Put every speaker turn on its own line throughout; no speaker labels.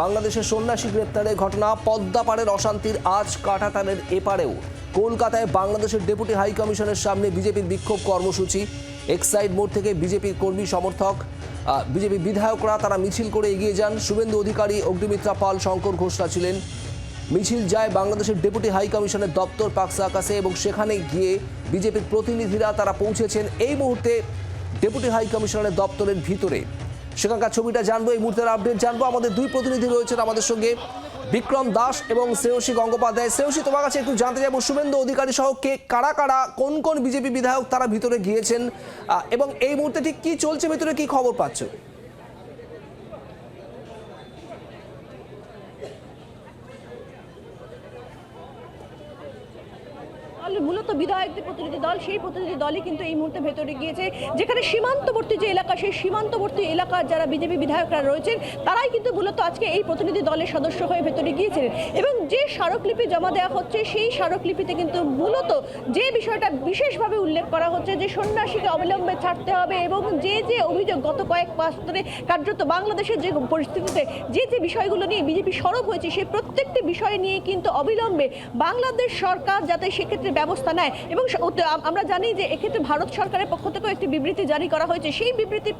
বাংলাদেশের সন্ন্যাসী গ্রেপ্তারের ঘটনা পদ্মাপাড়ের অশান্তির আজ কাটাতারের এপারেও। কলকাতায় বাংলাদেশের ডেপুটি হাই কমিশনের সামনে বিজেপির বিক্ষোভ কর্মসূচি। এক্সাইড মোড় থেকে বিজেপির কর্মী সমর্থক বিজেপি বিধায়করা তারা মিছিল করে এগিয়ে যান। শুভেন্দু অধিকারী, অগ্নিমিত্রা পাল, শঙ্কর ঘোষরা ছিলেন। মিছিল যায় বাংলাদেশের ডেপুটি হাই কমিশনের দপ্তর পাকসা আকাশে এবং সেখানে গিয়ে বিজেপির প্রতিনিধিরা তারা পৌঁছেছেন। এই মুহূর্তে ডেপুটি হাই কমিশনারের দপ্তরের ভিতরে। সেখানকার ছবিটা জানব, এই মুহূর্তের আপডেট জানব। আমাদের দুই প্রতিনিধি রয়েছেন আমাদের সঙ্গে, বিক্রম দাস এবং শ্রেয়সী গঙ্গোপাধ্যায়। শ্রেয়সী, তোমার কাছে একটু জানতে যাব শুভেন্দু অধিকারী সহ কে, কারা কারা, কোন কোন বিজেপি বিধায়ক তারা ভিতরে গিয়েছেন? এবং এই মুহূর্তে ঠিক কি চলছে, ভিতরে কি খবর পাচ্ছ?
দল মূলত বিধায়কদের প্রতিনিধি দল, সেই প্রতিনিধি দলই কিন্তু এই মুহূর্তে ভেতরে গিয়েছে, যেখানে সীমান্তবর্তী যে এলাকা, সেই সীমান্তবর্তী এলাকার যারা বিজেপি বিধায়করা রয়েছেন, তারাই কিন্তু মূলত আজকে এই প্রতিনিধি দলের সদস্য হয়ে ভেতরে গিয়েছিলেন এবং যে স্মারকলিপি জমা দেওয়া হচ্ছে, সেই স্মারকলিপিতে কিন্তু মূলত যে বিষয়টা বিশেষভাবে উল্লেখ করা হচ্ছে, যে সন্ন্যাসীকে অবিলম্বে ছাড়তে হবে এবং যে যে অভিযোগ গত কয়েক মাস ধরে কার্যত বাংলাদেশের যে পরিস্থিতিতে যে যে বিষয়গুলো নিয়ে বিজেপি সরব হয়েছে সেই প্রত্যেকটি বিষয় নিয়ে কিন্তু অবিলম্বে বাংলাদেশ সরকার যাতে সেক্ষেত্রে ব্যবস্থা নেয় এবং আমরা জানি যে এক্ষেত্রে ভারত সরকারের পক্ষ থেকেও একটি বিবৃতি জারি করা হয়েছে। সেই বিবৃতির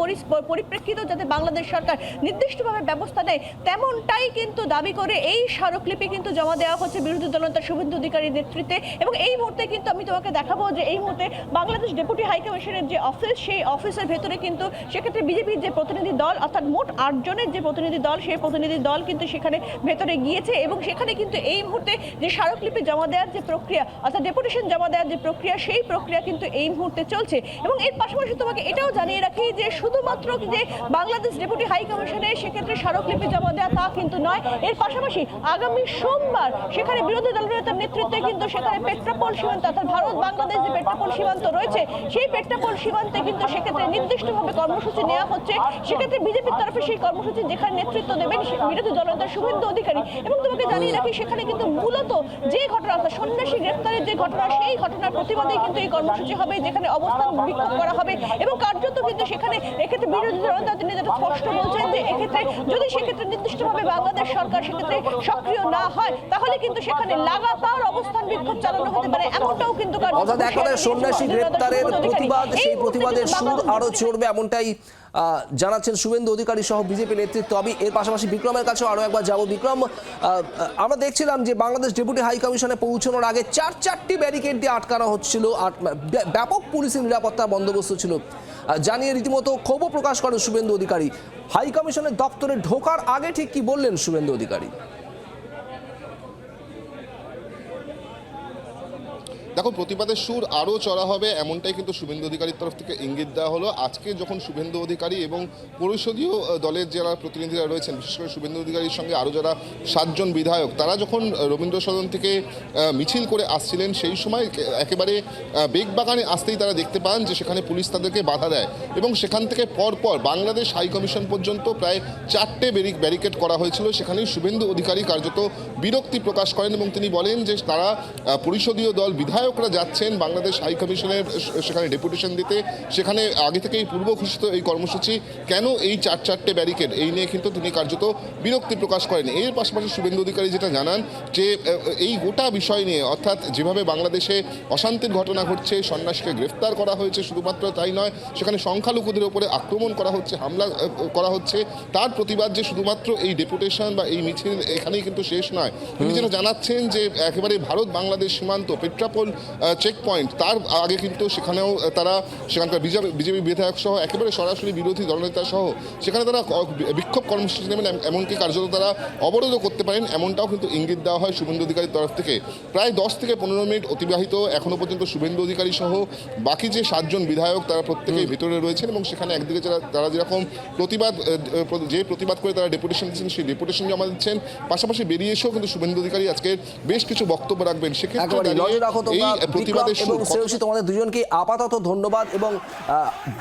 পরিপ্রেক্ষিতেও যাতে বাংলাদেশ সরকার নির্দিষ্টভাবে ব্যবস্থা নেয়, তেমনটাই কিন্তু দাবি করে এই স্মারকলিপি কিন্তু জমা দেওয়া হচ্ছে বিরোধী দলনেতা শুভেন্দু অধিকারীর নেতৃত্বে। এবং এই মুহূর্তে কিন্তু আমি তোমাকে দেখাবো যে এই মুহূর্তে বাংলাদেশ ডেপুটি হাই কমিশনের যে অফিস, সেই অফিসের ভেতরে কিন্তু সেক্ষেত্রে বিজেপির যে প্রতিনিধি দল, অর্থাৎ মোট আটজনের যে প্রতিনিধি দল, সেই প্রতিনিধি দল কিন্তু সেখানে ভেতরে গিয়েছে এবং সেখানে কিন্তু এই মুহূর্তে যে স্মারকলিপি জমা দেওয়ার যে প্রক্রিয়া, অর্থাৎ ডেপুটেশন জমা দেওয়ার যে প্রক্রিয়া, সেই প্রক্রিয়া কিন্তু এই মুহূর্তে চলছে। এবং এর পাশাপাশি তোমাকে এটাও জানিয়ে রাখি যে শুধুমাত্র যে বাংলাদেশ ডেপুটি হাই কমিশনে সেক্ষেত্রে স্মারকলিপি জমা দেওয়া তা কিন্তু নয়, এর পাশাপাশি আগামী সোমবার সেখানে বিরোধী দলনেতার নেতৃত্বে কিন্তু সেখানে পেট্রাপোল সীমান্ত অর্থাৎ ভারত বাংলাদেশ যে পেট্রাপোল সীমান্ত রয়েছে, সেই পেট্রাপোল সীমান্তে কিন্তু সেক্ষেত্রে নির্দিষ্টভাবে কর্মসূচি নেওয়া হচ্ছে। সেক্ষেত্রে বিজেপির তরফে সেই কর্মসূচি যেখানে নেতৃত্ব দেবেন বিরোধী দলনেতা শুভেন্দু অধিকারী। এবং তোমাকে জানিয়ে রাখি, সেখানে কিন্তু মূলত যে ঘটনা, অর্থাৎ সন্ন্যাসী গ্রেপ্তারের যে ঘটনা সেই ঘটনার প্রতিবাদে কিন্তু এই কর্মসূচি হবে, যেখানে অবস্থান বিক্ষোভ করা হবে। এবং কার্যত কিন্তু সেখানে এক্ষেত্রে বিরোধী দলের নেতারা স্পষ্ট বলছেন যে এক্ষেত্রে যদি সেক্ষেত্রে নির্দিষ্টভাবে বাংলাদেশ সরকার সেক্ষেত্রে সক্রিয় না হয় তাহলে কিন্তু সেখানে লাগাতার অবস্থান বিক্ষোভ চালানো হতে পারে। এমনটাও কিন্তু
অর্থাৎ সন্ন্যাসী গ্রেপ্তারের প্রতিবাদ সেই প্রতিবাদের সুর আরও চড়বে এমনটাই জানাচ্ছেন শুভেন্দু অধিকারী সহ বিজেপি নেতৃত্ব আমি এর পাশাপাশি বিক্রমের কাছেও আরও একবার যাব। বিক্রম আমরা দেখছিলাম যে বাংলাদেশ ডেপুটি হাই কমিশনে পৌঁছানোর আগে চার চারটি ব্যারিকেড দিয়ে আটকানো হচ্ছিল। ব্যাপক পুলিশের নিরাপত্তা বন্দোবস্ত ছিল। জানিয়ে রীতিমতো ক্ষোভও প্রকাশ করেন শুভেন্দু অধিকারী। হাই কমিশনের দপ্তরে ঢোকার আগে ঠিক কি বললেন শুভেন্দু অধিকারী?
দেখো, প্রতিবাদের সুর আরও চড়া হবে, এমনটাই কিন্তু শুভেন্দু অধিকারীর তরফ থেকে ইঙ্গিত দেওয়া হলো। আজকে যখন শুভেন্দু অধিকারী এবং পরিষদীয় দলের যারা প্রতিনিধিরা রয়েছেন, বিশেষ করে শুভেন্দু অধিকারীর সঙ্গে আরও যারা সাতজন বিধায়ক, তারা যখন রবীন্দ্র সদন থেকে মিছিল করে আসছিলেন, সেই সময় একেবারে বেগবাগানে আসতেই তারা দেখতে পান যে সেখানে পুলিশ তাদেরকে বাধা দেয় এবং সেখান থেকে পরপর বাংলাদেশ হাই কমিশন পর্যন্ত প্রায় চারটে ব্যারিক ব্যারিকেড করা হয়েছিল। সেখানেই শুভেন্দু অধিকারী কার্যত বিরক্তি প্রকাশ করেন এবং তিনি বলেন যে তারা পরিষদীয় দল বিধায়করা যাচ্ছেন বাংলাদেশ হাই কমিশনের সেখানে ডেপুটেশন দিতে। সেখানে আগে থেকেই পূর্ব ঘোষিত এই কর্মসূচি। কেন এই চার চারটে ব্যারিকেড? এই নিয়ে কিন্তু তিনি কার্যত বিরক্তি প্রকাশ করেন। এর পাশাপাশি শুভেন্দু অধিকারী যেটা জানান যে এই গোটা বিষয় নিয়ে অর্থাৎ যেভাবে বাংলাদেশে অশান্তির ঘটনা ঘটছে সন্ন্যাসীকে গ্রেফতার করা হয়েছে শুধুমাত্র তাই নয় সেখানে সংখ্যালঘুদের ওপরে আক্রমণ করা হচ্ছে হামলা করা হচ্ছে। তার প্রতিবাদ যে শুধুমাত্র এই ডেপুটেশন বা এই মিছিল এখানেই কিন্তু শেষ নয়। তিনি যেটা জানাচ্ছেন যে একেবারে ভারত বাংলাদেশ সীমান্ত পেট্রাপোল চেক পয়েন্ট তার আগে কিন্তু সেখানেও তারা সেখানকার বিজেপি বিধায়ক সহ একেবারে সরাসরি বিরোধী দলনেতা সহ সেখানে তারা বিক্ষোভ কর্মসূচি নেবেন এমনকি কার্যত তারা অবরোধও করতে পারেন এমনটাও কিন্তু ইঙ্গিত দেওয়া হয় শুভেন্দু অধিকারীর তরফ থেকে। প্রায় দশ থেকে পনেরো মিনিট অতিবাহিত এখনও পর্যন্ত শুভেন্দু অধিকারী সহ বাকি যে সাতজন বিধায়ক তারা প্রত্যেকেই ভেতরে রয়েছেন এবং সেখানে একদিকে যারা তারা যেরকম প্রতিবাদ যে প্রতিবাদ করে তারা ডেপুটেশন দিচ্ছেন সেই ডেপুটেশন জমা দিচ্ছেন। পাশাপাশি বেরিয়ে এসেও কিন্তু শুভেন্দু অধিকারী আজকে বেশ কিছু বক্তব্য রাখবেন। সেক্ষেত্রে প্রতিবাদের
এবং শ্রেয়সী তোমাদের দুজনকে আপাতত ধন্যবাদ এবং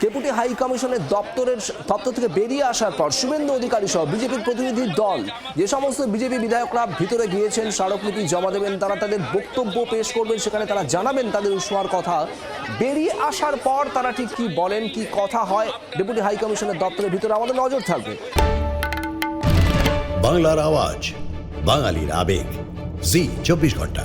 ডেপুটি হাই কমিশনের দপ্তরের দপ্তর থেকে বেরিয়ে আসার পর শুভেন্দু অধিকারী সহ বিজেপির প্রতিনিধি দল যে সমস্ত বিজেপি বিধায়করা ভিতরে গিয়েছেন স্মারকলিপি জমা দেবেন তারা তাদের বক্তব্য পেশ করবেন সেখানে তারা জানাবেন তাদের উষ্মার কথা। বেরিয়ে আসার পর তারা ঠিক কি বলেন কি কথা হয় ডেপুটি হাই কমিশনের দপ্তরের ভিতরে আমাদের নজর থাকবে।
বাংলার আওয়াজ বাঙালির আবেগ। জি চব্বিশ ঘণ্টা।